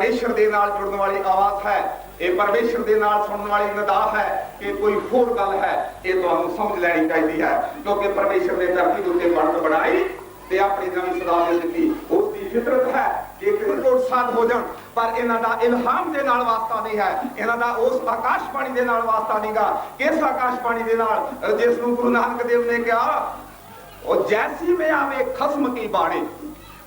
ਪਰਮੇਸ਼ਰ ਦੇ ਨਾਲ ਜੁੜਨ ਵਾਲੀ ਆਵਾਜ਼ ਹੈ। ਇਹ ਪਰਮੇਸ਼ਰ ਦੇ ਨਾਲ ਸੁਣਨ ਵਾਲੀ ਨਿਦਾ ਹੈ ਕਿ ਕੋਈ ਹੋਰ ਗੱਲ ਹੈ, ਇਹ ਤੁਹਾਨੂੰ ਸਮਝ ਲੈਣੀ ਚਾਹੀਦੀ ਹੈ। ਕਿਉਂਕਿ ਪਰਮੇਸ਼ਰ ਨੇ ਧਰਤੀ ਦੇ ਉੱਤੇ ਬਣਤ ਬਣਾਈ ਤੇ ਆਪਣੀ ਨਵੀਂ ਸਦਾ ਦੇ ਦਿੱਤੀ। ਉਸ ਦੀ ਫਿਤਰਤ ਹੈ ਕਿ ਇੱਕ ਕਰੋੜ ਹੋ ਜਾਣ, ਪਰ ਇਹਨਾਂ ਦਾ ਇਲਹਾਮ ਦੇ ਨਾਲ ਵਾਸਤਾ ਨਹੀਂ ਹੈ। ਇਹਨਾਂ ਦਾ ਉਸ ਆਕਾਸ਼ ਪਾਣੀ ਦੇ ਨਾਲ ਵਾਸਤਾ ਨਹੀਂਗਾ ਕਿਸ ਆਕਾਸ਼ ਪਾਣੀ ਦੇ ਨਾਲ? ਜਿਸ ਨੂੰ ਗੁਰੂ ਨਾਨਕ ਦੇਵ ਨੇ ਕਿਹਾ, ਉਹ ਜੈਸੀ ਮੈਂ ਆਵੇ ਖਸਮ ਕੀ ਬਾਣੀ।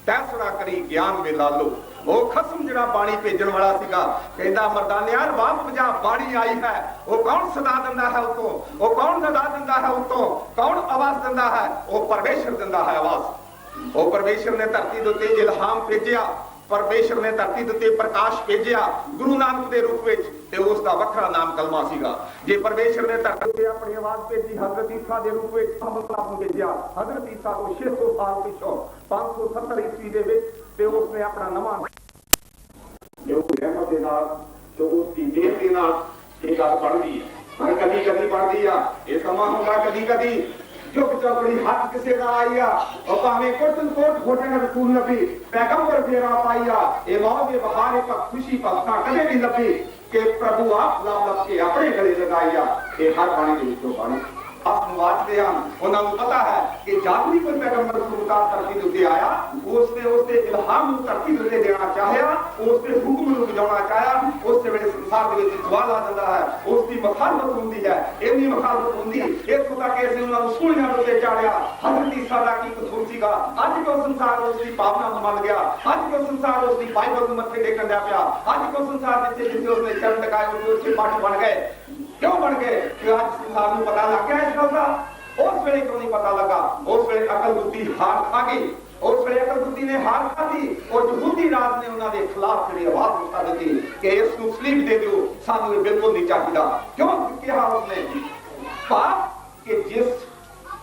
ਤੈਸੜਾ ਕਰੀ ਗਿਆਨ ਵੇ ਲਾਲੋ ਉਹ ਖਸਮ ਜਿਹੜਾ ਬਾਣੀ ਭੇਜਣ ਵਾਲਾ ਸੀਗਾ, ਕਹਿੰਦਾ, ਮਰਦਾਨਿਆ ਰਬਾਬ ਵਜਾ ਬਾਣੀ ਆਈ ਹੈ। ਉਹ ਕੌਣ ਸਦਾ ਦਿੰਦਾ ਹੈ ਉਤੋਂ? ਉਹ ਕੌਣ ਸਦਾ ਦਿੰਦਾ ਹੈ ਉਤੋਂ? ਕੌਣ ਆਵਾਜ਼ ਦਿੰਦਾ ਹੈ? ਉਹ ਪਰਮੇਸ਼ਰ ਦਿੰਦਾ ਹੈ ਆਵਾਜ਼। ਉਹ ਪਰਮੇਸ਼ਰ ਨੇ ਧਰਤੀ ਦੇ ਉੱਤੇ ਇਲਹਾਮ ਭੇਜਿਆ। ਪਰਮੇਸ਼ਰ ਨੇ ਧਰਤੀ ਦੇ ਉੱਤੇ ਪ੍ਰਕਾਸ਼ ਭੇਜਿਆ ਗੁਰੂ ਨਾਨਕ ਦੇ ਰੂਪ ਵਿੱਚ ਤੇ ਉਸ ਦਾ ਵੱਖਰਾ ਨਾਮ ਕਲਮਾ ਸੀਗਾ। ਜੇ ਪਰਮੇਸ਼ਰ ਨੇ ਧਰਤੀ ਤੇ ਆਪਣੀ ਆਵਾਜ਼ ਭੇਜੀ, ਹਜ਼ਰਤ ਈਸਾ ਦੇ ਰੂਪ ਵਿੱਚ ਮੁਹੰਮਦ ਨੂੰ ਭੇਜਿਆ, ਹਜ਼ਰਤ ਈਸਾ ਤੋਂ 600 ਸਾਲ ਪਿਛੋਂ 570 ਈਸਵੀ ਦੇ ਵਿੱਚ ਤੇ ਉਸ ਨੇ ਆਪਣਾ ਨਵਾਂ ਜੋ ਰਹਿਮਤ ਦੇ ਨਾਲ, ਜੋ ਉਸ ਦੀ ਮਿਹਰ ਦੇ ਨਾਲ ਇਹ ਗੱਲ ਬਣਦੀ ਹੈ। ਪਰ ਕਦੀ ਕਦੀ ਬਣਦੀ ਆ। ਇਹ ਸਮਾਂ ਹੁੰਦਾ ਕਦੀ ਕਦੀ हथ के आई आहे हर बा जे ਆਪ ਨੂੰ ਵਾਚਦੇ ਹਨ। ਉਹਨਾਂ ਨੂੰ ਪਤਾ ਹੈ ਕਿ ਜਦ ਵੀ ਕੋਈ ਪੈਗੰਬਰ ਖੁਦਾ ਧਰਤੀ ਦੇ ਉੱਤੇ ਆਇਆ ਉਸ ਨੇ ਉਸ ਦੇ ਇਲਹਾਮ ਨੂੰ ਧਰਤੀ ਦੇ ਉੱਤੇ ਦੇਣਾ ਚਾਹਿਆ ਉਸ ਦੇ ਹੁਕਮ ਨੂੰ ਵਜਾਉਣਾ ਚਾਹਿਆ, ਉਸ ਦੇ ਵੇਲੇ ਸੰਸਾਰ ਦੇ ਵਿੱਚ ਸਵਾਲ ਆ ਜਾਂਦਾ ਹੈ। ਉਸ ਦੀ ਮਖਾਲਫਤ ਹੁੰਦੀ ਹੈ। ਇੰਨੀ ਮਖਾਲਫਤ ਹੁੰਦੀ ਇੱਥੋਂ ਤੱਕ ਅਸੀਂ ਉਹਨਾਂ ਨੂੰ ਸੂਲੀਆਂ ਦੇ ਉੱਤੇ ਚਾੜਿਆ। ਹਜ਼ਰਤ ਈਸਾ ਦਾ ਕੀ ਕਸੂਰ ਸੀਗਾ? ਅੱਜ ਕਿਉਂ ਸੰਸਾਰ ਉਸ ਦੀ ਭਾਵਨਾ ਨੂੰ ਮੰਨ ਗਿਆ। ਅੱਜ ਕਿਉਂ ਸੰਸਾਰ ਉਸ ਦੀ ਬਾਈਬਲ ਨੂੰ ਮੱਥੇ ਟੇਕਣ ਦਿਆ ਪਿਆ। ਅੱਜ ਕਿਉਂ ਸੰਸਾਰ ਵਿੱਚ ਜਿੱਥੇ ਉਸਨੇ ਚਰਨ ਟਕਾਏ, ਉੱਥੇ ਉੱਥੇ ਪੱਟ ਬਣ ਗਏ। ਕਿਉਂ ਬਣ ਗਏ? ਕਿ ਅੱਜ ਸੰਸਾਰ ਨੂੰ ਪਤਾ ਲੱਗ ਗਿਆ ਇਸ ਗੱਲ ਦਾ। ਉਸ ਵੇਲੇ ਕਿਉਂ ਨਹੀਂ ਪਤਾ ਲੱਗਾ। ਉਸ ਵੇਲੇ ਅਕਲ ਬੁੱਧੀ ਹਾਰ ਖਾ ਗਈ। ਉਸ ਵੇਲੇ ਅਕਲ ਬੁੱਧੀ ਨੇ ਹਾਰ ਖਾਧੀ ਔਰ ਯਹੂਦੀ ਰਾਜ ਨੇ ਉਹਨਾਂ ਦੇ ਖਿਲਾਫ ਜਿਹੜੀ ਆਵਾਜ਼ ਉੱਠਾ ਦਿੱਤੀ ਕਿ ਇਸ ਨੂੰ ਸਲੀਪ ਦੇ ਦਿਓ। ਸਾਨੂੰ ਇਹ ਬਿਲਕੁਲ ਨਹੀਂ ਚਾਹੀਦਾ। ਕਿਉਂ ਕਿਹਾ ਉਸਨੇ? ਪਾਪ ਕਿ ਜਿਸ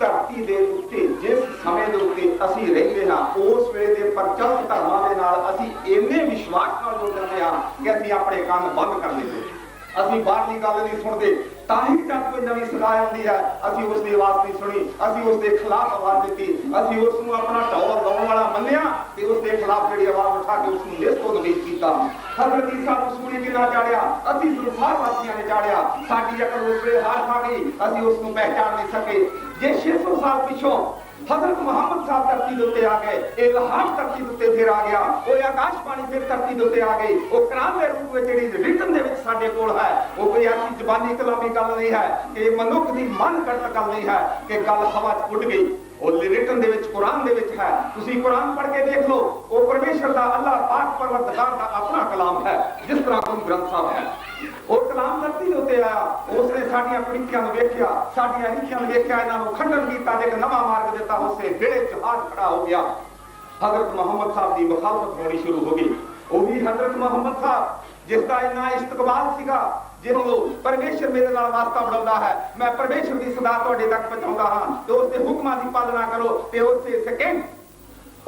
ਧਰਤੀ ਦੇ ਉੱਤੇ, ਜਿਸ ਸਮੇਂ ਦੇ ਉੱਤੇ ਅਸੀਂ ਰਹਿੰਦੇ ਹਾਂ, ਉਸ ਵੇਲੇ ਦੇ ਪ੍ਰਚਲਿਤ ਧਰਮਾਂ ਦੇ ਨਾਲ ਅਸੀਂ ਇੰਨੇ ਵਿਸ਼ਵਾਸ ਨਾਲ ਜੁੜ ਜਾਂਦੇ ਹਾਂ ਕਿ ਅਸੀਂ ਆਪਣੇ ਕੰਨ ਬੰਦ ਕਰ ਦਿੰਦੇ ਹਾਂ। ਅਸੀਂ ਬਾਹਰਲੀ ਗੱਲ ਨਹੀਂ ਸੁਣਦੇ, ਤਾਂ ਹੀ ਜਦ ਕੋਈ ਨਵੀਂ ਸਲਾਹ ਆਉਂਦੀ ਹੈ। ਅਸੀਂ ਉਸ ਦੀ ਆਵਾਜ਼ ਨਹੀਂ ਸੁਣੀ, ਅਸੀਂ ਉਸ ਦੇ ਖਿਲਾਫ ਆਵਾਜ਼ ਦਿੱਤੀ, ਅਸੀਂ ਉਸ ਨੂੰ ਆਪਣਾ ਢੋਲ ਲਾਉਣ ਵਾਲਾ ਮੰਨਿਆ ਤੇ ਉਸ ਦੇ ਖਿਲਾਫ ਜਿਹੜੀ ਆਵਾਜ਼ ਉਠਾ ਕੇ ਉਸ ਨੂੰ ਨਿਸਤੋਂ ਨਹੀਂ ਕੀਤਾ। ਹਜ਼ਰਤ ਈਸਾ ਨੂੰ ਸੂਲੀ ਕਿਨਾ ਚਾੜਿਆ, ਅਸੀਂ ਸੰਸਾਰ ਵਾਸੀਆਂ ਨੇ ਚਾੜਿਆ। ਸਾਡੀ ਅਕਲ ਉਸ ਵੇਲੇ ਹਾਰ ਖਾ ਗਈ, ਅਸੀਂ ਉਸ ਨੂੰ ਪਹਿਚਾਨ ਨਹੀਂ ਸਕੇ। ਜੇ 600 ਸਾਲ ਪਿੱਛੋਂ ਹਜ਼ਰਤ ਮੁਹੰਮਦ ਸਾਹਿਬ ਧਰਤੀ ਦੇ ਉੱਤੇ ਆ ਗਏ ਇਲਹਾਮ ਧਰਤੀ ਦੇ ਉੱਤੇ ਫਿਰ ਆ ਗਿਆ, ਉਹ ਆਕਾਸ਼ਬਾਣੀ ਫਿਰ ਧਰਤੀ ਦੇ ਉੱਤੇ ਆ ਗਈ ਉਹ ਕੁਰਾਨ ਦੇ ਰੂਪ ਵਿੱਚ ਜਿਹੜੀ ਰਿਟਨ ਦੇ ਵਿੱਚ ਸਾਡੇ ਕੋਲ ਹੈ, ਉਹ ਕੋਈ ਐਸੀ ਜ਼ਬਾਨੀ ਕਲਾਮੀ ਗੱਲ ਨਹੀਂ ਹੈ ਇਹ ਮਨੁੱਖ ਦੀ ਮਨ ਕਰਤ ਗੱਲ ਨਹੀਂ ਹੈ ਕਿ ਗੱਲ ਹਵਾ 'ਚ ਉੱਡ ਗਈ। ਉਹ ਰਿਟਨ ਦੇ ਵਿੱਚ, ਕੁਰਾਨ ਦੇ ਵਿੱਚ ਹੈ। ਤੁਸੀਂ ਕੁਰਾਨ ਪੜ੍ਹ ਕੇ ਦੇਖ ਲਓ, ਉਹ ਪਰਮੇਸ਼ਰ ਦਾ ਅੱਲਾਹ ਪਾਕ ਪਰਵਰਦਗਾਰ ਦਾ ਆਪਣਾ ਕਲਾਮ ਹੈ, ਜਿਸ ਤਰ੍ਹਾਂ ਗੁਰੂ ਗ੍ਰੰਥ ਸਾਹਿਬ ਹੈ। ਉਹ ਕਲਾਮ ਧਰਤੀ ਦੇ ਆਇਆ ਉਸਨੇ ਸਾਡੀਆਂ ਕੁਰੀਤੀਆਂ ਨੂੰ ਵੇਖਿਆ, ਸਾਡੀਆਂ ਰੀਤੀਆਂ ਨੂੰ ਵੇਖਿਆ, ਇਹਨਾਂ ਨੂੰ ਖੰਡਨ ਕੀਤਾ ਤੇ ਇੱਕ ਨਵਾਂ ਮਾਰਗ ਦਿੱਤਾ, ਉਸੇ ਵੇਲੇ ਜਹਾਜ਼ ਖੜਾ ਹੋ ਗਿਆ। ਹਜ਼ਰਤ ਮੁਹੰਮਦ ਸਾਹਿਬ ਦੀ ਮੁਖਾਲਫਤ ਹੋਣੀ ਸ਼ੁਰੂ ਹੋ ਗਈ। ਉਹੀ ਹਜ਼ਰਤ ਮੁਹੰਮਦ ਸਾਹਿਬ, ਜਿਸ ਦਾ ਇੰਨਾ ਇਸਤਕਬਾਲ ਸੀਗਾ ਜਿਹਨੂੰ ਪਰਮੇਸ਼ਰ ਮੇਰੇ ਨਾਲ ਵਾਸਤਾ ਬਣਾਉਂਦਾ ਹੈ। ਮੈਂ ਪਰਮੇਸ਼ਰ ਦੀ ਸਦਾ ਤੁਹਾਡੇ ਤੱਕ ਪਹੁੰਚਾਉਂਦਾ ਹਾਂ ਤੇ ਉਸ ਦੇ ਹੁਕਮਾਂ ਦੀ ਪਾਲਣਾ ਕਰੋ ਤੇ ਉਸੇ ਸਕਿੰਟ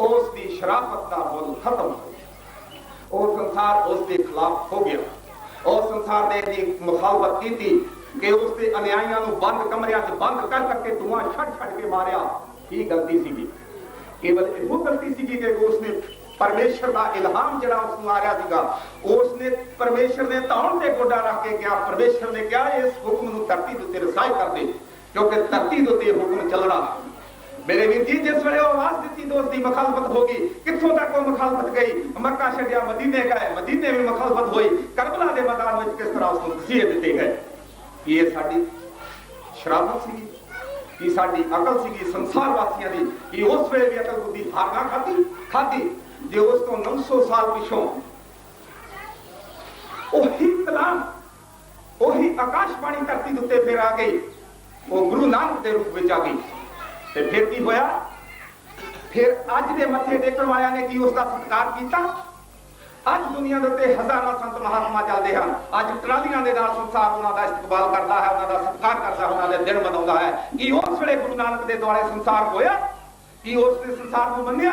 ਉਸ ਦੀ ਸ਼ਰਾਫਤ ਦਾ ਬੋਲ ਖਤਮ ਹੋ ਗਿਆ। ਉਹ ਸੰਸਾਰ ਉਸ ਦੇ ਖਿਲਾਫ ਹੋ ਗਿਆ। ਉਹ ਸੰਸਾਰ ਨੇ ਦੀ ਮੁਖਾਲਫਤ ਕੀਤੀ ਕਿ ਉਸ ਦੇ ਅਨਿਆਈਆਂ ਨੂੰ ਬੰਦ ਕਮਰਿਆਂ 'ਚ ਬੰਦ ਕਰ ਕਰਕੇ ਧੂਆਂ ਛੱਡ ਛੱਡ ਕੇ ਮਾਰਿਆ। ਕੀ ਗਲਤੀ ਸੀਗੀ? ਕੇਵਲ ਇਹੋ ਗਲਤੀ ਸੀਗੀ ਕਿ ਉਸਨੇ ਪਰਮੇਸ਼ਰ ਦਾ ਇਲਹਾਮ ਜਿਹੜਾ ਉਸ ਨੂੰ ਆ ਰਿਹਾ ਸੀਗਾ ਉਸ ਨੇ ਪਰਮੇਸ਼ਰ ਦੇ ਧੌਣ ਤੇ ਗੋਡਾ ਰੱਖ ਕੇ ਕਿਹਾ, ਪਰਮੇਸ਼ਰ ਨੇ ਕਿਹਾ, ਇਸ ਹੁਕਮ ਨੂੰ ਧਰਤੀ ਦੇ ਉੱਤੇ ਰਸਾਈ ਕਰ ਦੇ, ਕਿਉਂਕਿ ਧਰਤੀ ਦੇ ਉੱਤੇ ਹੁਕਮ ਚੱਲਣਾ ਮੇਰੇ ਵੀਰ ਜੀ, ਜਿਸ ਵੇਲੇ ਉਹ ਆਵਾਜ਼ ਦਿੱਤੀ ਦੋਸਤ ਦੀ ਮੁਖਾਲਫਤ ਹੋ ਗਈ, ਕਿੱਥੋਂ ਤੱਕ ਉਹ ਮੁਖਾਲਫਤ ਗਈ? ਮੱਕਾ ਛੱਡਿਆ, ਮਦੀਨੇ ਗਏ, ਮਦੀਨੇ ਵੀ ਮੁਖਾਲਫਤ ਹੋਈ। ਕਰਬਲਾ ਦੇ ਮੈਦਾਨ ਵਿੱਚ ਕਿਸ ਤਰ੍ਹਾਂ ਉਸ ਨੂੰ ਤਸੀਹੇ ਦਿੱਤੇ ਗਏ? ਇਹ ਸਾਡੀ ਸ਼ਰਾਫਤ ਸੀਗੀ? ਕੀ ਸਾਡੀ ਅਕਲ ਸੀਗੀ ਸੰਸਾਰ ਵਾਸੀਆਂ ਦੀ? ਕੀ ਉਸ ਵੇਲੇ ਵੀ ਅਕਲ ਬੁੱਧੀ ਹਾਰ ਨਾ ਖਾਦੀ ਖਾਦੀ ਜੇ ਉਸ ਤੋਂ 900 ਸਾਲ ਪਿਛੋਂ ਉਹੀ ਕਲਾਮ, ਉਹੀ ਆਕਾਸ਼ਬਾਣੀ ਧਰਤੀ ਦੇ ਉੱਤੇ ਫਿਰ ਆ ਗਈ, ਉਹ ਗੁਰੂ ਨਾਨਕ ਦੇ ਰੂਪ ਵਿੱਚ ਆ ਗਈ। ਤੇ ਫਿਰ ਕੀ ਹੋਇਆ? ਫਿਰ ਅੱਜ ਦੇ ਮੱਥੇ ਟੇਕਣ ਵਾਲਿਆਂ ਨੇ ਕੀ ਉਸ ਦਾ ਸਤਿਕਾਰ ਕੀਤਾ? ਅੱਜ ਦੁਨੀਆ ਦੇ ਉੱਤੇ ਹਜ਼ਾਰਾਂ ਸੰਤ ਮਹਾਤਮਾ ਚੱਲਦੇ ਹਨ। ਅੱਜ ਟਰਾਲੀਆਂ ਦੇ ਨਾਲ ਸੰਸਾਰ ਉਹਨਾਂ ਦਾ ਇਸਤਕਬਾਲ ਕਰਦਾ ਹੈ, ਉਹਨਾਂ ਦਾ ਸਤਿਕਾਰ ਕਰਦਾ ਹੈ, ਉਹਨਾਂ ਦੇ ਦਿਨ ਮਨਾਉਂਦਾ ਹੈ। ਕਿ ਉਸ ਵੇਲੇ ਗੁਰੂ ਨਾਨਕ ਦੇ ਦੁਆਲੇ ਸੰਸਾਰ ਹੋਇਆ? ਕਿ ਉਸ ਨੇ ਸੰਸਾਰ ਨੂੰ ਮੰਨਿਆ?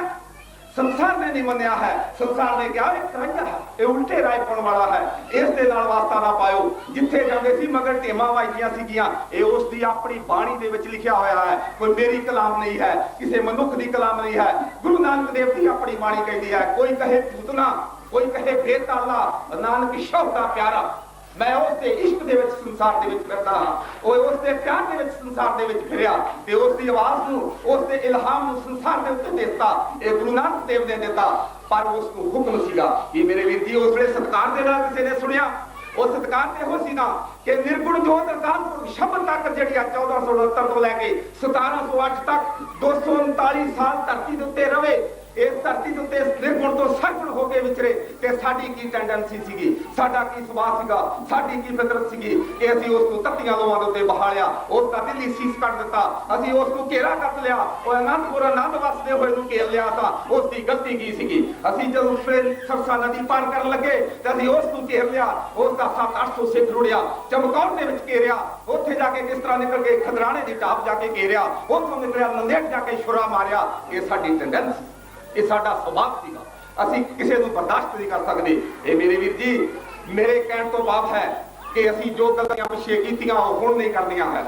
ਸੰਸਾਰ ਨੇ ਨਹੀਂ ਮੰਨਿਆ ਹੈ। ਸੰਸਾਰ ਨੇ ਕਿਹਾ, ਇਹ ਕਰਾਇਆ ਹੈ। ਇਹ ਉਲਟੇ ਰਾਏ ਪਾਉਣ ਵਾਲਾ ਹੈ। ਇਸ ਦੇ ਨਾਲ ਵਾਸਤਾ ਨਾ ਪਾਇਓ। ਜਿੱਥੇ ਜਾਂਦੇ ਸੀ ਮਗਰ ਢੇਮਾਂ ਵਾਜੀਆਂ ਸੀਗੀਆਂ, ਇਹ ਉਸ ਦੀ ਆਪਣੀ ਬਾਣੀ ਦੇ ਵਿੱਚ ਲਿਖਿਆ ਹੋਇਆ ਹੈ, ਕੋਈ ਮੇਰੀ ਕਲਾਮ ਨਹੀਂ ਹੈ, ਕਿਸੇ ਮਨੁੱਖ ਦੀ ਕਲਾਮ ਨਹੀਂ ਹੈ। ਗੁਰੂ ਨਾਨਕ ਦੇਵ ਦੀ ਆਪਣੀ ਬਾਣੀ ਕਹਿੰਦੀ ਹੈ, ਕੋਈ ਕਹੇ ਪੂਤਨਾ ਕੋਈ ਕਹੇ ਬੇਤਾਲਾ ਨਾਨਕ ਸ਼ਬਦ ਦਾ ਪਿਆਰਾ। ਮੈਂ ਉਸ ਦੇ ਇਸ਼ਕ ਦੇ ਵਿੱਚ ਸੰਸਾਰ ਦੇ ਵਿੱਚ ਫਿਰਦਾ ਹਾਂ। ਉਹ ਉਸ ਦੇ ਪਿਆਰ ਦੇ ਵਿੱਚ ਸੰਸਾਰ ਦੇ ਵਿੱਚ ਫਿਰਿਆ ਤੇ ਉਸ ਦੀ ਆਵਾਜ਼ ਨੂੰ ਉਸ ਦੇ ਇਲਹਾਮ ਨੂੰ ਸੰਸਾਰ ਦੇ ਉੱਤੇ ਦਿੱਤਾ, ਇਹ ਗੁਰੂ ਨਾਨਕ ਦੇਵ ਨੇ ਦਿੱਤਾ। ਪਰ ਉਸ ਨੂੰ ਹੁਕਮ ਸੀਗਾ ਕਿ ਮੇਰੇ ਵੀਰ ਜੀ, ਉਸ ਵੇਲੇ ਸਤਕਾਰ ਦੇ ਨਾਲ ਕਿਸੇ ਨੇ ਸੁਣਿਆ। ਉਹ ਸਤਕਾਰ ਤੇ ਹੋ ਸੀ ਨਾ ਕਿ ਨਿਰਗੁਣ ਜੋਤ ਅਕਾਲ ਸ਼ਬਦ ਤੱਕ ਜਿਹੜੀ ਆ 1469 ਤੋਂ ਲੈ ਕੇ 1708 ਤੱਕ 239 ਸਾਲ ਧਰਤੀ ਦੇ ਉੱਤੇ ਰਵੇ ਇਸ ਧਰਤੀ ਦੇ ਉੱਤੇ ਨਿਰਗੁਣ ਤੋਂ ਸਰਗੁਣ ਹੋ ਕੇ ਵਿਚਰੇ ਤੇ ਸਾਡੀ ਕੀ ਟੈਂਡੈਂਸੀ ਸੀਗੀ? ਸਾਡਾ ਕੀ ਸੁਭਾਅ ਸੀਗਾ? ਸਾਡੀ ਕੀ ਫਿਤਰਤ ਸੀਗੀ? ਕਿ ਅਸੀਂ ਉਸ ਨੂੰ ਤੱਤੀਆਂ ਲੋਹਾਂ ਦੇ ਉੱਤੇ ਬਹਾਲਿਆ, ਉਸ ਦਾ ਦਿੱਲੀ ਸੀਸ ਕੱਢ ਦਿੱਤਾ, ਅਸੀਂ ਉਸ ਨੂੰ ਘੇਰਾ ਕੱਟ ਲਿਆ, ਉਹ ਅਨੰਦਪੁਰ ਆਨੰਦ ਵਸਦੇ ਹੋਏ ਨੂੰ ਘੇਰ ਲਿਆ ਤਾਂ ਉਸ ਦੀ ਗਲਤੀ ਕੀ ਸੀਗੀ? ਅਸੀਂ ਜਦੋਂ ਫਿਰ ਸਰਸਾ ਨਦੀ ਪਾਰ ਕਰਨ ਲੱਗੇ ਤੇ ਅਸੀਂ ਉਸ ਨੂੰ ਘੇਰ ਲਿਆ, ਉਸ ਦਾ 7-800 ਸਿੱਖ ਰੁੜਿਆ, ਚਮਕੌਰ ਦੇ ਵਿੱਚ ਘੇਰਿਆ, ਉੱਥੇ ਜਾ ਕੇ ਕਿਸ ਤਰ੍ਹਾਂ ਨਿਕਲ ਕੇ ਖਦਰਾਣੇ ਦੀ ਟਾਪ ਜਾ ਕੇ ਘੇਰਿਆ, ਉੱਥੋਂ ਨਿਕਲਿਆ, ਨੰਦੇੜ ਜਾ ਕੇ ਛੁਰਾ ਮਾਰਿਆ। ਇਹ ਸਾਡੀ ਟੈਂਡੈਂਸੀ ਇਹ ਸਾਡਾ ਸੁਭਾਅ ਸੀਗਾ। ਅਸੀਂ ਕਿਸੇ ਨੂੰ ਬਰਦਾਸ਼ਤ ਨਹੀਂ ਕਰ ਸਕਦੇ। ਇਹ ਮੇਰੇ ਵੀਰ ਜੀ, ਮੇਰੇ ਕਹਿਣ ਤੋਂ ਬਾਅਦ ਹੈ ਕਿ ਅਸੀਂ ਜੋ ਗਲਤੀਆਂ ਪਿਛੇ ਕੀਤੀਆਂ, ਉਹ ਹੁਣ ਨਹੀਂ ਕਰਨੀਆਂ ਹੈ।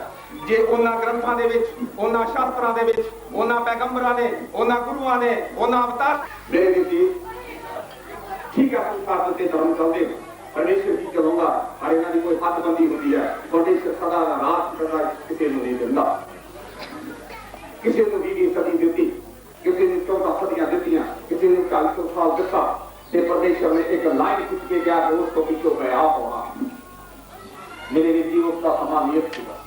ਜੇ ਉਹਨਾਂ ਗ੍ਰੰਥਾਂ ਦੇ ਵਿੱਚ, ਉਹਨਾਂ ਸ਼ਾਸਤਰਾਂ ਦੇ ਵਿੱਚ, ਉਹਨਾਂ ਪੈਗੰਬਰਾਂ ਨੇ ਉਹਨਾਂ ਗੁਰੂਆਂ ਨੇ ਉਹਨਾਂ ਅਵਤਾਰ ਮੇਰੇ ਵੀਰ ਜੀ, ਠੀਕ ਹੈ ਸੰਸਾਰ ਦੇ ਉੱਤੇ ਜਨਮ ਚੱਲਦੇ ਪਰਮੇਸ਼ਰ ਜੀ ਚਲਾਉਂਦਾ, ਪਰ ਇਹਨਾਂ ਦੀ ਕੋਈ ਹੱਦਬੰਦੀ ਹੁੰਦੀ ਹੈ। ਪਰਮੇਸ਼ਰ ਸਦਾ ਦਾ ਰਾਜ ਸਦਾ ਕਿਸੇ ਨੂੰ ਨਹੀਂ ਦਿੰਦਾ। ਕਿਸੇ ਨੂੰ ਵੀ ਨਹੀਂ ਸਦੀ ਦਿੱਤੀ। ਕਿਸੇ ਨੇ 14 ਸਦੀਆਂ ਦਿੱਤੀਆਂ, ਕਿਸੇ ਨੂੰ 40 ਸਾਲ ਦਿੱਤਾ ਤੇ ਪਰਮੇਸ਼ਰ ਨੇ ਇੱਕ ਲਾਈਨ ਖਿੱਚ ਕੇ ਗਿਆ ਉਸ ਤੋਂ ਪਿੱਛੋਂ ਗਿਆ ਹੋਣਾ ਮੇਰੇ ਵੀਰ ਜੀ ਉਸ ਦਾ ਸਮਾਂ ਨਿਯਤ ਸੀਗਾ।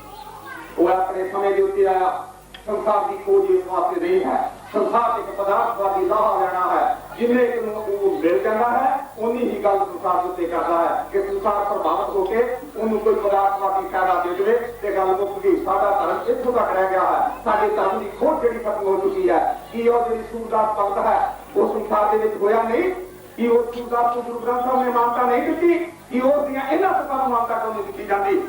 ਉਹ ਆਪਣੇ ਸਮੇਂ ਦੇ ਉੱਤੇ ਆਇਆ। ਸੰਸਾਰ ਦੀ ਖੋਜ ਇਸ ਵਾਸਤੇ ਨਹੀਂ ਹੈ। ਸੰਸਾਰ ਇੱਕ ਪਦਾਰਥਵਾਦੀ ਲਾਹਾ ਲੈਣਾ ਹੈ। ਜਿੰਨੇ ਉਹ ਮਿਲ ਜਾਂਦਾ ਹੈ ਉਨੀ ਹੀ ਗੱਲ ਸੰਸਾਰ ਦੇ ਉੱਤੇ ਕਰਦਾ ਹੈ। ਕਿ ਸੰਸਾਰ ਪ੍ਰਭਾਵਿਤ ਹੋ ਕੇ ਉਹਨੂੰ ਕੋਈ ਪਦਾਰਥਵਾਦੀ ਫਾਇਦਾ ਦੇ ਦੇਵੇ, ਤੇ ਗੱਲ ਮੁੱਕ ਗਈ, ਸਾਡਾ ਧਰਮ ਇੱਥੋਂ ਤੱਕ ਰਹਿ ਗਿਆ ਹੈ। ਸਾਡੇ ਧਰਮ ਦੀ ਖੋਜ ਜਿਹੜੀ ਖਤਮ ਹੋ ਚੁੱਕੀ ਹੈ, ਕੀ ਉਹ ਜਿਹੜੀ ਸੂਰਦਾਸ ਭਗਤ ਹੈ, ਉਹ ਸੰਸਾਰ ਦੇ ਵਿੱਚ ਹੋਇਆ ਨਹੀਂ? ਕਿ ਉਹ ਸੂਰਦਾਸ ਨੂੰ ਗੁਰੂ ਗ੍ਰੰਥ ਸਾਹਿਬ ਨੇ ਮਾਨਤਾ ਨਹੀਂ ਦਿੱਤੀ? ਕਿ ਉਸ ਦੀਆਂ ਇਹਨਾਂ ਸਭਾ ਨੂੰ ਮਾਨਤਾ ਕਿਉਂ ਨਹੀਂ ਦਿੱਤੀ ਜਾਂਦੀ?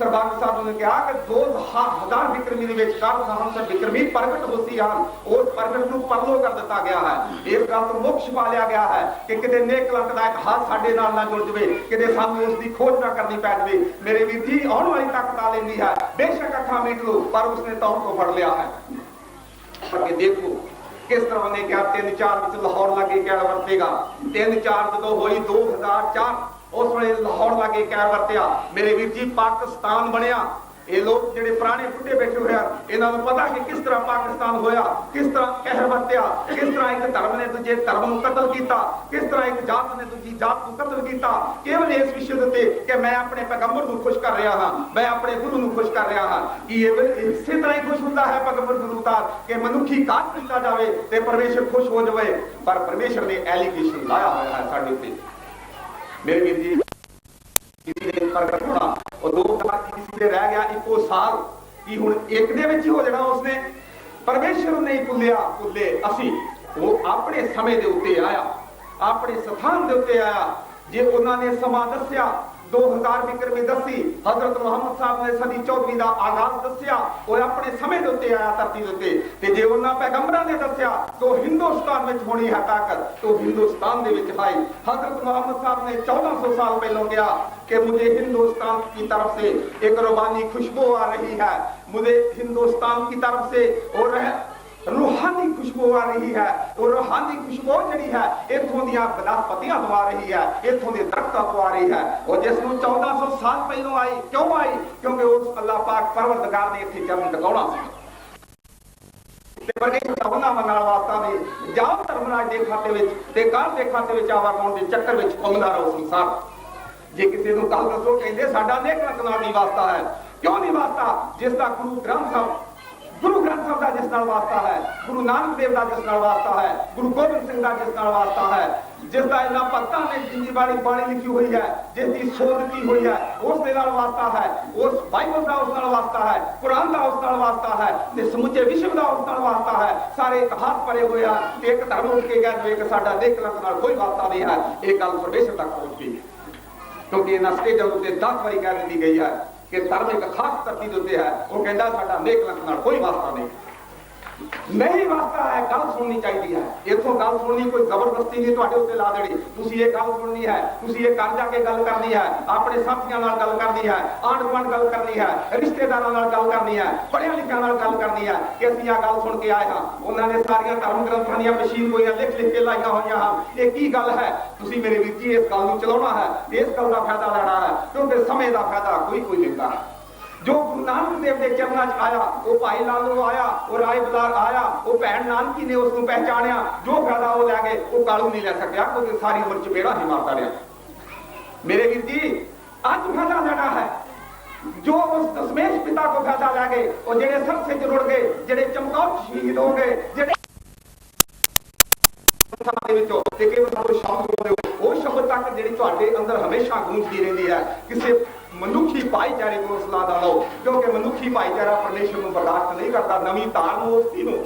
ਹੈ ਸਰਬੰਗ ਸਾਹਿਬ ਨੇ ਕਿਹਾ ਕਿ 2000 ਵਿਕਰਮੀ ਦੇ ਵਿੱਚ ਕਰ ਸਹੰਸ ਵਿਕਰਮੀ ਪ੍ਰਗਟ ਹੋਸੀ ਹਨ। ਉਸ ਪ੍ਰਗਟ ਨੂੰ ਪਰਲੋ ਕਰ ਦਿੱਤਾ ਗਿਆ ਹੈ। ਇਸ ਗੱਲ ਤੋਂ ਮੁੱਖ ਛਪਾ ਲਿਆ ਗਿਆ ਹੈ ਕਿ ਕਿਤੇ ਨੇਕ ਲੰਕ ਦਾ ਇੱਕ ਹੱਥ ਸਾਡੇ ਨਾਲ ਨਾ ਜੁੜ ਜਵੇ, ਕਿਤੇ ਸਾਨੂੰ ਉਸ ਦੀ ਖੋਜ ਨਾ ਕਰਨੀ ਪੈ ਜਵੇ। ਮੇਰੇ ਵੀਰ ਜੀ, ਆਉਣ ਵਾਲੀ ਤਾਕਤ ਆ ਲੈਂਦੀ ਹੈ। ਬੇਸ਼ੱਕ ਅੱਖਾਂ ਮੀਟ ਲਓ, ਪਰ ਉਸਨੇ ਤੌਰ ਤੋਂ ਫੜ ਲਿਆ ਹੈ। ਅੱਗੇ ਦੇਖੋ ਕਿਸ ਤਰ੍ਹਾਂ ਉਹਨੇ ਕਿਹਾ, ਤਿੰਨ ਚਾਰ ਵਿੱਚ ਲਾਹੌਰ ਲੱਗੇ ਕਹਿਣ ਵਰਤੇਗਾ। ਤਿੰਨ ਚਾਰ ਜਦੋਂ ਹੋਈ 2004 ਉਸ ਵੇਲੇ ਲਾਹੌਰ ਲਾ ਕੇ ਕਹਿਰ ਵਰਤਿਆ। ਮੇਰੇ ਵੀਰ ਜੀ, ਪਾਕਿਸਤਾਨ ਬਣਿਆ। ਇਹ ਲੋਕ ਜਿਹੜੇ ਪੁਰਾਣੇ ਬੁੱਢੇ ਬੈਠੇ ਹੋਏ ਆ, ਇਹਨਾਂ ਨੂੰ ਪਤਾ ਕਿ ਕਿਸ ਤਰ੍ਹਾਂ ਪਾਕਿਸਤਾਨ ਹੋਇਆ, ਕਿਸ ਤਰ੍ਹਾਂ ਕਹਿਰ ਵਰਤਿਆ, ਕਿਸ ਤਰ੍ਹਾਂ ਇੱਕ ਧਰਮ ਨੇ ਦੂਜੇ ਧਰਮ ਨੂੰ ਕਤਲ ਕੀਤਾ, ਕਿਸ ਤਰ੍ਹਾਂ ਇੱਕ ਜਾਤ ਨੇ ਦੂਜੀ ਜਾਤ ਨੂੰ ਕਤਲ ਕੀਤਾ। ਕੇਵਲ ਇਸ ਵਿਸ਼ੇ ਦੇ ਉੱਤੇ ਕਿ ਮੈਂ ਆਪਣੇ ਪੈਗੰਬਰ ਨੂੰ ਖੁਸ਼ ਕਰ ਰਿਹਾ ਹਾਂ, ਮੈਂ ਆਪਣੇ ਗੁਰੂ ਨੂੰ ਖੁਸ਼ ਕਰ ਰਿਹਾ ਹਾਂ ਕਿ ਇਹ ਇਸੇ ਤਰ੍ਹਾਂ ਹੀ ਖੁਸ਼ ਹੁੰਦਾ ਹੈ ਪੈਗੰਬਰ ਗੁਰੂ ਦਾ, ਕਿ ਮਨੁੱਖੀ ਕਾਟ ਕੀਤਾ ਜਾਵੇ ਤੇ ਪਰਮੇਸ਼ਰ ਖੁਸ਼ ਹੋ ਜਾਵੇ। ਪਰ ਪਰਮੇਸ਼ਰ ਨੇ ਐਲੀਗੇਸ਼ਨ ਲਾਇਆ ਹੋਇਆ ਹੈ ਸਾਡੇ ਉੱਤੇ। ਮੇਰੇ ਵੀਰ ਜੀ ਕਿਸੇ ਦੇ ਪ੍ਰਗਟ ਹੋਣਾ ਉਹ ਦੋ ਸਾਲ ਕਿਸੇ ਦੇ ਰਹਿ ਗਿਆ, ਇੱਕੋ ਸਾਲ। ਕੀ ਹੁਣ ਇੱਕ ਦੇ ਵਿੱਚ ਹੀ ਹੋ ਜਾਣਾ ਉਸਨੇ? ਪਰਮੇਸ਼ਰ ਨੇ ਭੁੱਲਿਆ, ਭੁੱਲੇ ਅਸੀਂ। ਉਹ ਆਪਣੇ ਸਮੇਂ ਦੇ ਉੱਤੇ ਆਇਆ, ਆਪਣੇ ਸਥਾਨ ਦੇ ਉੱਤੇ ਆਇਆ। ਜੇ ਉਹਨਾਂ ਨੇ ਸਮਾਂ ਦੱਸਿਆ 2000 ਵਿਕਰਮੀ ਦੱਸੀ ਹਜ਼ਰਤ ਮੁਹੰਮਦ ਸਾਹਿਬ ਨੇ ਸਦੀ 14ਵੀਂ ਦਾ ਆਗਾਜ਼ ਦੱਸਿਆ ਉਹ ਆਪਣੇ ਸਮੇਂ ਦੇ ਉੱਤੇ ਆਇਆ ਧਰਤੀ ਦੇ ਉੱਤੇ ਤੇ ਜੇ ਉਹਨਾਂ ਪੈਗੰਬਰਾਂ ਨੇ ਦੱਸਿਆ ਤਾਂ ਹਿੰਦੁਸਤਾਨ ਵਿੱਚ ਹੋਣੀ ਹੈ ਤਾਕਤ तो हिंदुस्तान ਦੇ ਵਿੱਚ ਆਈ हजरत मोहम्मद साहब ने 1400 साल पहले किया कि मुझे हिंदुस्तान की तरफ से एक रूहानी खुशबू आ रही है मुझे हिंदुस्तान की तरफ से और ਰੂਹਾਨੀ ਖੁਸ਼ਬੂ ਆ ਰਹੀ ਹੈ। ਉਹ ਰੂਹਾਨੀ ਖੁਸ਼ਬੂ ਜਿਹੜੀ ਹੈ, ਇੱਥੋਂ ਦੀਆਂ ਬਨਸਪਤੀਆਂ ਤੋਂ ਰਹੀ ਹੈ, ਇੱਥੋਂ ਦੇ ਦਰਖਤਾਂ ਤੋਂ ਆ ਰਹੀ ਹੈ। ਉਹ ਜਿਸ ਨੂੰ 1400 ਸਾਲ ਪਹਿਲਾਂ ਆਈ, ਕਿਉਂ ਆਈ? ਕਿਉਂਕਿ ਉਸ ਅੱਲਾਹ ਪਾਕ ਪਰਵਰਦਗਾਰ ਨੇ ਇੱਥੇ ਜਨਮ ਲਗਾਉਣਾ ਸੀ। ਤੇ ਵਰਗੇ ਉਹਨਾਂ ਨਾਲ ਵਾਸਤਾ ਵੀ ਜਾਮ ਧਰਮਰਾਜ ਦੇ ਖਾਤੇ ਵਿੱਚ ਤੇ ਕਾਲ ਦੇ ਖਾਤੇ ਵਿੱਚ ਆਵਾਗੋਂ ਦੇ ਚੱਕਰ ਵਿੱਚ ਘੁੰਮਦਾ ਰਹੋ ਸੰਸਾਰ ਜੇ ਕਿਸੇ ਨੂੰ ਕੱਲ ਦੱਸੋ, ਕਹਿੰਦੇ ਸਾਡਾ ਨੇਕ ਰਤਨਾ ਦੀ ਵਾਸਤਾ ਹੈ। ਕਿਉਂ ਨਹੀਂ ਵਾਸਤਾ? ਜਿਸ ਦਾ ਗੁਰੂ ਗ੍ਰੰਥ ਸਾਹਿਬ ਗੁਰੂ ਗ੍ਰੰਥ ਸਾਹਿਬ ਦਾ ਜਿਸ ਨਾਲ ਵਾਸਤਾ ਹੈ, ਗੁਰੂ ਨਾਨਕ ਦੇਵ ਦਾ ਜਿਸ ਨਾਲ ਵਾਸਤਾ ਹੈ, ਗੁਰੂ ਗੋਬਿੰਦ ਸਿੰਘ ਦਾ ਜਿਸ ਨਾਲ ਵਾਸਤਾ ਹੈ, ਜਿਸ ਦਾ ਇਹਨਾਂ ਭਗਤਾਂ ਨੇ ਜਿੰਨੀ ਬਾਣੀ ਬਾਣੀ ਲਿਖੀ ਹੋਈ ਹੈ, ਜਿਸ ਦੀ ਸੋਧ ਕੀਤੀ ਹੋਈ ਹੈ, ਉਸ ਦੇ ਨਾਲ ਵਾਸਤਾ ਹੈ, ਉਸ ਬਾਈਬਲ ਦਾ ਉਸ ਨਾਲ ਵਾਸਤਾ ਹੈ, ਕੁਰਾਨ ਦਾ ਉਸ ਨਾਲ ਵਾਸਤਾ ਹੈ, ਤੇ ਸਮੁੱਚੇ ਵਿਸ਼ਵ ਦਾ ਉਸ ਨਾਲ ਵਾਸਤਾ ਹੈ, ਸਾਰੇ ਇੱਕ ਹੱਥ ਪਰੇ ਹੋਏ ਆ, ਤੇ ਇੱਕ ਧਰਮ ਉੱਠ ਕੇ ਕਹਿੰਦੇ ਕਿ ਸਾਡਾ ਦੇਖ ਲੰਕ ਨਾਲ ਕੋਈ ਵਾਸਤਾ ਨਹੀਂ ਹੈ, ਇਹ ਗੱਲ ਪਰਮੇਸ਼ਰ ਤੱਕ ਪਹੁੰਚ ਗਈ ਹੈ। ਕਿਉਂਕਿ ਇਹਨਾਂ ਸਟੇਜਾਂ ਉੱਤੇ 10 ਵਾਰੀ ਕਹਿ ਦਿੱਤੀ ਗਈ ਹੈ ਕਿ ਧਰਮ ਇੱਕ ਖਾਸ ਧਰਤੀ ਦੇ ਉੱਤੇ ਹੈ। ਉਹ ਕਹਿੰਦਾ ਸਾਡਾ ਨੇਕ ਲੰਕ ਨਾਲ ਕੋਈ ਵਾਸਤਾ ਨਹੀਂ। ਨਹੀਂ ਵਾਸਤਾ ਹੈ ਗੱਲ ਸੁਣਨੀ ਚਾਹੀਦੀ ਹੈ। ਇੱਥੋਂ ਗੱਲ ਸੁਣਨੀ ਕੋਈ ਜ਼ਬਰਦਸਤੀ ਨਹੀਂ ਤੁਹਾਡੇ ਉੱਤੇ ਲਾ ਦੇਣੀ। ਤੁਸੀਂ ਇਹ ਗੱਲ ਸੁਣਨੀ ਹੈ, ਤੁਸੀਂ ਇਹ ਘਰ ਜਾ ਕੇ ਗੱਲ ਕਰਨੀ ਹੈ, ਆਪਣੇ ਸਾਥੀਆਂ ਨਾਲ ਗੱਲ ਕਰਨੀ ਹੈ ਆਂਢ ਗੁਆਂਢ ਗੱਲ ਕਰਨੀ ਹੈ, ਰਿਸ਼ਤੇਦਾਰਾਂ ਨਾਲ ਗੱਲ ਕਰਨੀ ਹੈ ਪੜ੍ਹਿਆਂ ਲਿਖਿਆ ਨਾਲ ਗੱਲ ਕਰਨੀ ਹੈ ਕਿ ਅਸੀਂ ਆ ਗੱਲ ਸੁਣ ਕੇ ਆਏ ਹਾਂ। ਉਹਨਾਂ ਨੇ ਸਾਰੀਆਂ ਧਰਮ ਗ੍ਰੰਥਾਂ ਦੀਆਂ ਮਸ਼ੀਨ ਹੋਈਆਂ ਲਿਖ ਲਿਖ ਕੇ ਲਾਈਆਂ ਹੋਈਆਂ ਹਨ। ਇਹ ਕੀ ਗੱਲ ਹੈ? ਤੁਸੀਂ ਮੇਰੇ ਵੀਰ ਜੀ ਇਸ ਗੱਲ ਨੂੰ ਚਲਾਉਣਾ ਹੈ, ਇਸ ਗੱਲ ਦਾ ਫਾਇਦਾ ਲੈਣਾ ਹੈ, ਕਿਉਂਕਿ ਸਮੇਂ ਦਾ ਫਾਇਦਾ ਕੋਈ ਕੋਈ ਲੈਂਦਾ ਹੈ ਜੋ ਗੁਰੂ ਨਾਨਕ ਦੇਵ ਦੇ ਚਰਨਾਂ 'ਚ ਆਇਆ, ਉਹ ਭਾਈ ਲਾਲੋ ਆਇਆ, ਉਹ ਰਾਏ ਬਦਾਰ ਆਇਆ, ਉਹ ਭੈਣ ਨਾਨਕੀ ਨੇ ਉਸ ਨੂੰ ਪਹਿਚਾਣਿਆ, ਜੋ ਫਾਇਦਾ ਉਹ ਲੈ ਗਏ, ਉਹ ਕਾਲੂ ਨਹੀਂ ਲੈ ਸਕਿਆ, ਕਿਉਂਕਿ ਸਾਰੀ ਉਮਰ ਚਪੇੜਾ ਹੀ ਮਾਰਦਾ ਰਿਹਾ। ਮੇਰੇ ਵੀਰ ਜੀ, ਅੱਜ ਫਾਇਦਾ ਲੈਣਾ ਹੈ। ਜੋ ਉਸ ਦਸਮੇਸ਼ ਪਿਤਾ ਕੋ ਫਾਇਦਾ ਲੈ ਗਏ, ਉਹ ਜਿਹੜੇ ਸਰਸੇ ਚ ਰੁੜ ਗਏ, ਜਿਹੜੇ ਚਮਕੌਰ ਸ਼ਹੀਦ ਹੋ ਗਏ, ਜਿਹੜੇ ਦੇ ਵਿੱਚੋਂ, ਤੇ ਕੇਵਲ ਸਾਨੂੰ ਸ਼ਬਦ ਬੋਲਦੇ ਹੋ? ਉਹ ਸ਼ਬਦ ਤੱਕ ਜਿਹੜੀ ਤੁਹਾਡੇ ਅੰਦਰ ਹਮੇਸ਼ਾ ਗੂੰਜਦੀ ਰਹਿੰਦੀ ਹੈ। ਕਿਸੇ ਮਨੁੱਖੀ ਭਾਈਚਾਰੇ ਕੋਲ ਸਲਾਹ ਦਾ ਲਓ ਕਿਉਂਕਿ ਮਨੁੱਖੀ ਭਾਈਚਾਰਾ ਪਰਮੇਸ਼ਰ ਨੂੰ ਬਰਦਾਸ਼ਤ ਨਹੀਂ ਕਰਦਾ, ਨਵੀਂ ਤਾਰ ਨੂੰ ਉਸਤੀ ਨੂੰ।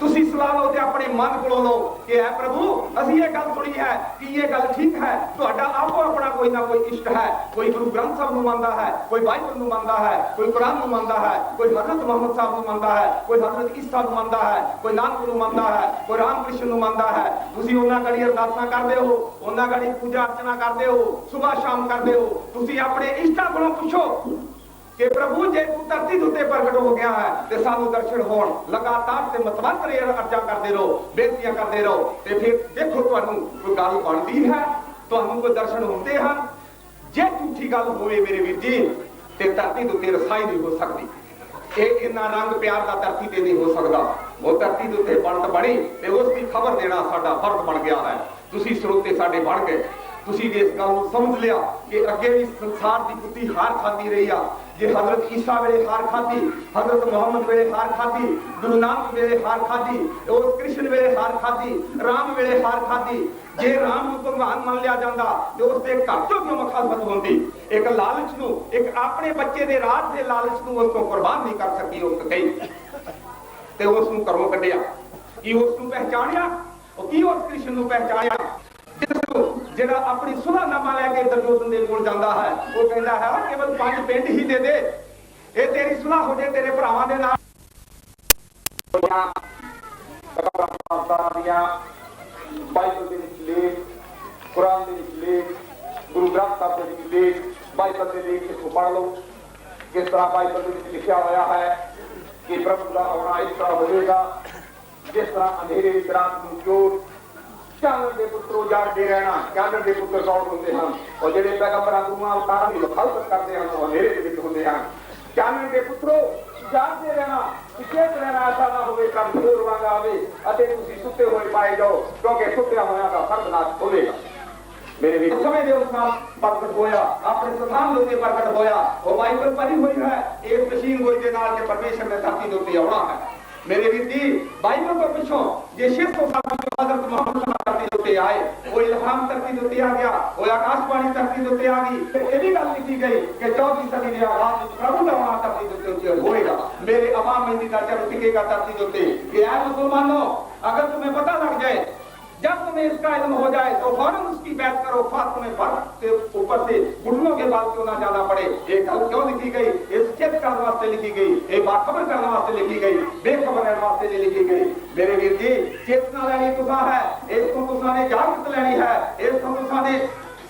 ਤੁਸੀਂ ਸਲਾਹ ਲਓ ਤੇ ਆਪਣੇ ਮਨ ਕੋਲੋਂ ਲਓ ਕਿ ਹੈ ਪ੍ਰਭੂ, ਅਸੀਂ ਇਹ ਗੱਲ ਸੁਣੀ ਹੈ ਕਿ ਇਹ ਗੱਲ ਠੀਕ ਹੈ। ਤੁਹਾਡਾ ਆਪੋ ਆਪਣਾ ਕੋਈ ਨਾ ਕੋਈ ਇਸ਼ਟ ਹੈ। ਕੋਈ ਗੁਰੂ ਗ੍ਰੰਥ ਸਾਹਿਬ ਨੂੰ ਮੰਨਦਾ ਹੈ, ਕੋਈ ਬਾਈਬਲ ਨੂੰ ਮੰਨਦਾ ਹੈ, ਕੋਈ ਕੁਰਾਨ ਨੂੰ ਮੰਨਦਾ ਹੈ, ਕੋਈ ਹਜ਼ਰਤ ਮੁਹੰਮਦ ਸਾਹਿਬ ਨੂੰ ਮੰਨਦਾ ਹੈ, ਕੋਈ ਹਜ਼ਰਤ ਈਸਾ ਨੂੰ ਮੰਨਦਾ ਹੈ, ਕੋਈ ਨਾਨਕ ਨੂੰ ਮੰਨਦਾ ਹੈ, ਕੋਈ ਰਾਮ ਕ੍ਰਿਸ਼ਨ ਨੂੰ ਮੰਨਦਾ ਹੈ। ਤੁਸੀਂ ਉਹਨਾਂ ਗੜੀ ਅਰਦਾਸਾਂ ਕਰਦੇ ਹੋ, ਉਹਨਾਂ ਗੜੀ ਪੂਜਾ ਅਰਚਨਾ ਕਰਦੇ ਹੋ ਸਵੇਰ ਸ਼ਾਮ ਕਰਦੇ ਹੋ। ਤੁਸੀਂ ਆਪਣੇ ਇਸ਼ਟਾਂ ਕੋਲੋਂ ਪੁੱਛੋ। ਕਿ ਪ੍ਰਭੂ ਜੇ ਤੂੰ ਧਰਤੀ ਦੇ ਉੱਤੇ ਪ੍ਰਗਟ ਹੋ ਗਿਆ ਹੈ ਤੇ ਸਾਨੂੰ ਦਰਸ਼ਨ ਹੋਣ, ਲਗਾਤਾਰ ਤੇ ਮਤਵੰਤਰ ਇਹ ਅਰਜ਼ਾਂ ਕਰਦੇ ਰਹੋ, ਬੇਨਤੀਆਂ ਕਰਦੇ ਰਹੋ, ਤੇ ਫਿਰ ਦੇਖੋ ਤੁਹਾਨੂੰ ਕੋਈ ਗੱਲ ਬਣਦੀ ਹੈ, ਤੁਹਾਨੂੰ ਕੋਈ ਦਰਸ਼ਨ ਹੁੰਦੇ ਹਨ। ਜੇ ਝੂਠੀ ਗੱਲ ਹੋਵੇ ਮੇਰੇ ਵੀਰ ਜੀ, ਤੇ ਧਰਤੀ ਦੇ ਉੱਤੇ ਰਸਾਈ ਨਹੀਂ ਹੋ ਸਕਦੀ। ਇਹ ਇੰਨਾ ਰੰਗ ਪਿਆਰ ਦਾ ਧਰਤੀ ਤੇ ਨਹੀਂ ਹੋ ਸਕਦਾ। ਉਹ ਧਰਤੀ ਦੇ ਉੱਤੇ ਬਣਤ ਬਣੀ ਤੇ ਉਸ ਦੀ ਖਬਰ ਦੇਣਾ ਸਾਡਾ ਫਰਜ਼ ਬਣ ਗਿਆ ਹੈ। ਤੁਸੀਂ ਸਰੋਤੇ ਸਾਡੇ ਬਣ ਗਏ। ਤੁਸੀਂ ਵੀ ਇਸ ਗੱਲ ਨੂੰ ਸਮਝ ਲਿਆ ਕਿ ਅੱਗੇ ਵੀ ਸੰਸਾਰ ਦੀ ਕੁੱਤੀ ਹਾਰ ਖਾਂਦੀ ਰਹੀ ਆ। ਜੇ ਹਜ਼ਰਤ ਈਸਾ ਵੇਲੇ ਹਾਰ ਖਾਧੀ ਹਜ਼ਰਤ ਮੁਹੰਮਦ ਵੇਲੇ ਹਾਰ ਖਾਧੀ ਗੁਰੂ ਨਾਨਕ ਵੇਲੇ ਹਾਰ ਖਾਧੀ ਉਸ ਕ੍ਰਿਸ਼ਨ ਵੇਲੇ ਹਾਰ ਖਾਧੀ ਰਾਮ ਵੇਲੇ ਹਾਰ ਖਾਧੀ ਜੇ ਰਾਮ ਨੂੰ ਭਗਵਾਨ ਮੰਨ ਲਿਆ ਜਾਂਦਾ, ਤੇ ਉਸ ਤੇ ਘਰ ਚੋਂ ਕਿਉਂ ਮੁਖਾਲਫਤ ਹੁੰਦੀ? ਇੱਕ ਲਾਲਚ ਨੂੰ, ਇੱਕ ਆਪਣੇ ਬੱਚੇ ਦੇ ਰਾਜ ਦੇ ਲਾਲਚ ਨੂੰ ਉਸ ਤੋਂ ਕੁਰਬਾਨ ਨਹੀਂ ਕਰ ਸਕੀ ਉਹ ਕਈ ਤੇ ਉਸ ਨੂੰ ਘਰੋਂ ਕੱਢਿਆ। ਕੀ ਉਸ ਨੂੰ ਪਹਿਚਾਣਿਆ? ਉਹ ਕੀ ਉਸ ਕ੍ਰਿਸ਼ਨ ਨੂੰ ਪਹਿਚਾਣਿਆ? ਜਿਸ ਨੂੰ ਜਿਹੜਾ ਆਪਣੀ ਸੁਲਾਨਾਮਾ ਲੈ ਕੇ ਦਰਜੋਤਨ ਦੇ ਕੋਲ ਜਾਂਦਾ ਹੈ, ਉਹ ਕਹਿੰਦਾ ਹੈ ਕੇਵਲ ਪੰਜ ਪਿੰਡ ਹੀ ਦੇ ਦੇ। ਇਹ ਤੇਰੀ ਸੁਲਾਹ ਹੋ ਜੇ ਤੇਰੇ ਭਰਾਵਾਂ ਦੇ ਨਾਲ। ਬਾਈਬਲ ਦੇ ਵਿੱਚ ਲੇਖ, ਕੁਰਾਨ ਦੇ ਵਿੱਚ ਲੇਖ, ਗੁਰੂ ਗ੍ਰੰਥ ਸਾਹਿਬ ਦੇ ਵਿੱਚ ਲੇਖ, ਬਾਈਬਲ ਦੇ ਲੇਖ ਨੂੰ ਪੜ੍ਹ ਲਓ। ਕਿਸ ਤਰ੍ਹਾਂ ਬਾਈਬਲ ਦੇ ਵਿੱਚ ਲਿਖਿਆ ਹੋਇਆ ਹੈ ਕਿ ਪ੍ਰਭੂ ਦਾ ਆਉਣਾ ਇਸ ਤਰ੍ਹਾਂ ਹੋਵੇਗਾ, ਜਿਸ ਤਰ੍ਹਾਂ ਅੰਧੇਰੇ ਵਿੱਚ ਰਾਤ ਨੂੰ ਚੋਰ ਚਾਨਣ ਦੇ ਪੁੱਤਰੋ ਜਾਗਦੇ ਰਹਿਣਾ ਚਾਨਣ ਦੇ ਪੁੱਤਰ ਕੌਣ ਹੁੰਦੇ ਹਨ। ਉਹ ਜਿਹੜੇ ਪੈਗੰਬਰਾਂ ਗੁਰੂਆਂ ਅਵਤਾਰਾਂ ਦੀ ਮੁਖਾਲਫਤ ਕਰਦੇ ਹਨ, ਉਹ ਅੰਧੇਰੇ ਦੇ ਵਿੱਚ ਹੁੰਦੇ ਹਨ। ਚਾਨਣ ਦੇ ਪੁੱਤਰੋ ਜਾਗਦੇ ਰਹਿਣਾ ਸੁਚੇਤ ਰਹਿਣਾ ਐਸਾ ਨਾ ਹੋਵੇ, ਕੰਮ ਚੋਰ ਵਾਂਗ ਆਵੇ ਅਤੇ ਤੁਸੀਂ ਸੁੱਤੇ ਹੋਏ ਪਾਏ ਜਾਓ, ਕਿਉਂਕਿ ਸੁੱਤਿਆ ਹੋਇਆ ਦਾ ਸਰਬਨਾਸ਼ ਹੋਵੇਗਾ। ਮੇਰੇ ਵੀ ਸਮੇਂ ਦੇ ਅਨੁਸਾਰ ਪ੍ਰਗਟ ਹੋਇਆ, ਆਪਣੇ ਸਥਾਨ ਦੇ ਉੱਤੇ ਪ੍ਰਗਟ ਹੋਇਆ। ਉਹ ਬਾਈਬਲ ਪੜ੍ਹੀ ਹੋਈ ਹੈ, ਇਹ ਮਸ਼ੀਨ ਗੋਈ ਦੇ ਨਾਲ ਕਿ ਪਰਮੇਸ਼ਰ ਨੇ ਧਰਤੀ ਦੇ ਉੱਤੇ ਆਉਣਾ ਹੈ। मेरे विद्दी बाइबल को पूछो यीशु को साबित बादर को मोहम्मद को जो देते आए वो इल्हाम तरती देते आ गया वो आकाशवाणी तरती देते आ गई ये भी गलती की गई कि चौथी सदी में आगाज प्रभु का वहां तरती देते होते होएगा मेरे अवाम में दी नजर टिकेगा तरती देते कि आए मुसलमानों अगर तुम्हें पता लग जाए जब तुम्हें इसका इल्म हो जाए तो फौरन उसकी बैत करो खास तुम्हें बर्फ के ऊपर से घुटनों के बाद क्यों ना जाना पड़े ये गल क्यों लिखी गई ये चेत करने वास्ते लिखी गई ये बाखबर करने वास्ते लिखी गई बेखबर रहने वास्ते नहीं लिखी गई मेरे वीर जी चेतना लेनी तुसा है इसको तुसा ने जागृत लेनी है इसको तुसा ने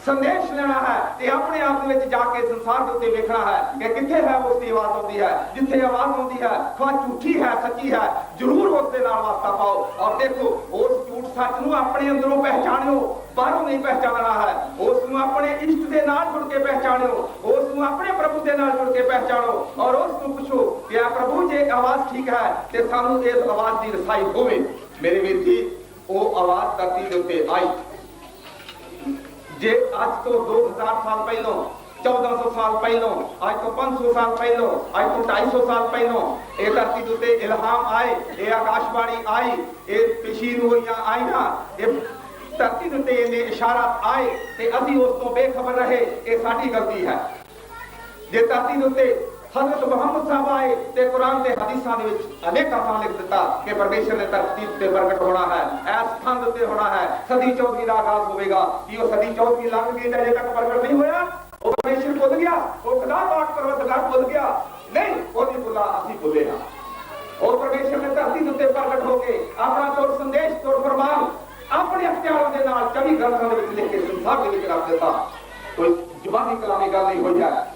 ਸੰਦੇਸ਼ ਲੈਣਾ ਹੈ ਤੇ ਆਪਣੇ ਆਪ ਦੇ ਵਿੱਚ ਜਾ ਕੇ ਸੰਸਾਰ ਦੇ ਉੱਤੇ ਵੇਖਣਾ ਹੈ ਕਿ ਕਿੱਥੇ ਹੈ ਉਸ ਦੀ ਆਵਾਜ਼ ਆਉਂਦੀ ਹੈ, ਜਿੱਥੇ ਆਵਾਜ਼ ਆਉਂਦੀ ਹੈ ਖਵਾ ਝੂਠੀ ਹੈ, ਸੱਚੀ ਹੈ, ਜ਼ਰੂਰ ਉਸ ਦੇ ਨਾਲ ਵਾਸਤਾ ਪਾਓ। ਔਰ ਦੇਖੋ, ਉਸ ਝੂਠ ਸੱਚ ਨੂੰ ਆਪਣੇ ਅੰਦਰੋਂ ਪਹਿਚਾਣਿਓ, ਬਾਹਰੋਂ ਨਹੀਂ ਪਹਿਚਾਨਣਾ ਹੈ। ਉਸ ਨੂੰ ਆਪਣੇ ਇਸ਼ਟ ਦੇ ਨਾਲ ਜੁੜ ਕੇ ਪਹਿਚਾਣਿਓ, ਉਸ ਨੂੰ ਆਪਣੇ ਪ੍ਰਭੂ ਦੇ ਨਾਲ ਜੁੜ ਕੇ ਪਹਿਚਾਣੋ। ਔਰ ਉਸ ਨੂੰ ਪੁੱਛੋ ਕਿ ਆ ਪ੍ਰਭੂ, ਜੇ ਆਵਾਜ਼ ਠੀਕ ਹੈ, ਤੇ ਸਾਨੂੰ ਇਸ ਆਵਾਜ਼ ਦੀ ਰਸਾਈ ਹੋਵੇ। ਮੇਰੇ ਵੀਰ ਜੀ, ਉਹ ਆਵਾਜ਼ ਧਰਤੀ ਦੇ ਉੱਤੇ ਆਈ। ਜੇ ਅੱਜ ਤੋਂ 2000 ਸਾਲ ਪਹਿਲਾਂ 1400 ਸਾਲ ਪਹਿਲਾਂ, ਅੱਜ ਤੋਂ 500 ਸਾਲ ਪਹਿਲਾਂ, ਅੱਜ ਤੋਂ 250 ਸਾਲ ਪਹਿਲਾਂ ਇਹ ਧਰਤੀ ਦੇ ਉੱਤੇ ਇਲਹਾਮ ਆਏ, ਇਹ ਆਕਾਸ਼ਬਾਣੀ ਆਈ, ਇਹ ਪੇਸ਼ੀਨ ਹੋਈਆਂ ਆਈਆਂ, ਇਹ ਧਰਤੀ ਦੇ ਉੱਤੇ ਇਹਨੇ ਇਸ਼ਾਰਾ ਆਏ ਤੇ ਅਸੀਂ ਉਸ ਤੋਂ ਬੇਖਬਰ ਰਹੇ, ਇਹ ਸਾਡੀ ਗਲਤੀ ਹੈ। ਜੇ ਧਰਤੀ ਦੇ ਉੱਤੇ ਹਜ਼ਰਤ ਮੁਹੰਮਦ ਸਾਹਿਬ ਆਏ ਤੇ ਕੁਰਾਨ ਦੇ ਹਦੀਸਾਂ ਦੇ ਵਿੱਚ ਅਨੇਕਾਂ ਥਾਂ ਲਿਖ ਦਿੱਤਾ ਕਿ ਪਰਮੇਸ਼ਰ ਨੇ ਧਰਤੀ ਉੱਤੇ ਪ੍ਰਗਟ ਹੋਣਾ ਹੈ, ਇਸ ਥਾਂ ਦੇ ਉੱਤੇ ਹੋਣਾ ਹੈ, ਸਦੀ ਚੌਥੀ ਦਾ ਆਗਾਜ਼ ਹੋਵੇਗਾ। ਕੀ ਉਹ ਸਦੀ ਚੌਥੀ ਲੰਘ ਗਈ ਤੇ ਤੱਕ ਪ੍ਰਗਟ ਨਹੀਂ ਹੋਇਆ? ਉਹ ਪਰਮੇਸ਼ਰ ਭੁੱਲ ਗਿਆ, ਉਹ ਖੁਦਾ ਪਾਕ ਪਰਵਤਗਾਰ ਭੁੱਲ ਗਿਆ। ਨਹੀਂ, ਉਹ ਨਹੀਂ ਅਸੀਂ ਭੁੱਲੇ ਹਾਂ। ਉਹ ਪਰਮੇਸ਼ਰ ਨੇ ਧਰਤੀ ਦੇ ਉੱਤੇ ਪ੍ਰਗਟ ਹੋ ਕੇ ਆਪਣਾ ਤੁਰ ਸੰਦੇਸ਼, ਤੁਰ ਫਰਮਾਨ ਆਪਣੇ ਅਖਤਿਆਰਾਂ ਦੇ ਨਾਲ 24 ਗ੍ਰੰਥਾਂ ਦੇ ਵਿੱਚ ਲਿਖ ਕੇ ਸੰਸਾਰ ਦੇ ਵਿੱਚ ਰੱਖ ਦਿੱਤਾ। ਕੋਈ ਜ਼ੁਬਾਨੀ ਕਲਾਮੀ ਗੱਲ ਨਹੀਂ ਹੋਈ ਹੈ।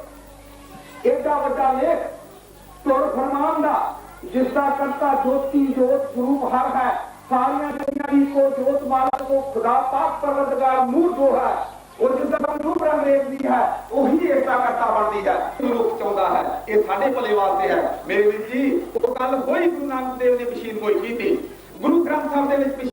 ਜੋ ਵੱਡਾ ਲੇਖ ਤੁਰ ਫਰਮਾਨ ਦਾ, ਜਿਸ ਦਾ ਕਰਤਾ ਜੋਤੀ ਜੋਤ ਸਰੂਪ ਹਰ ਹੈ। ਸਾਰੀਆਂ ਦੁਨੀਆਂ ਦੀ ਕੋ ਜੋਤ ਮਾਲਕ ਕੋ ਖੁਦਾ ਪਾਕ ਪਰਵਰਦਗਾਰ ਨੂਰ ਜੋ ਹੈ, ਉਹ ਜਿਸ ਨੂਰ ਬ੍ਰਹਮ ਦੀ ਹੈ, ਉਹੀ ਏਕਤਾ ਕਰਤਾ ਬਣਦੀ ਹੈ ਲੋਕ ਚਾਹੁੰਦਾ ਹੈ, ਇਹ ਸਾਡੇ ਭਲੇ ਵਾਸਤੇ ਹੈ। ਮੇਰੇ ਵੀਰ ਜੀ, ਉਹ ਗੱਲ ਹੋਈ ਗੁਰੂ ਨਾਨਕ ਦੇਵ ਨੇ ਮਸ਼ੀਨ ਕੋਈ ਕੀਤੀ। ਗੁਰੂ ਗ੍ਰੰਥ ਸਾਹਿਬ ਦੇ ਵਿੱਚ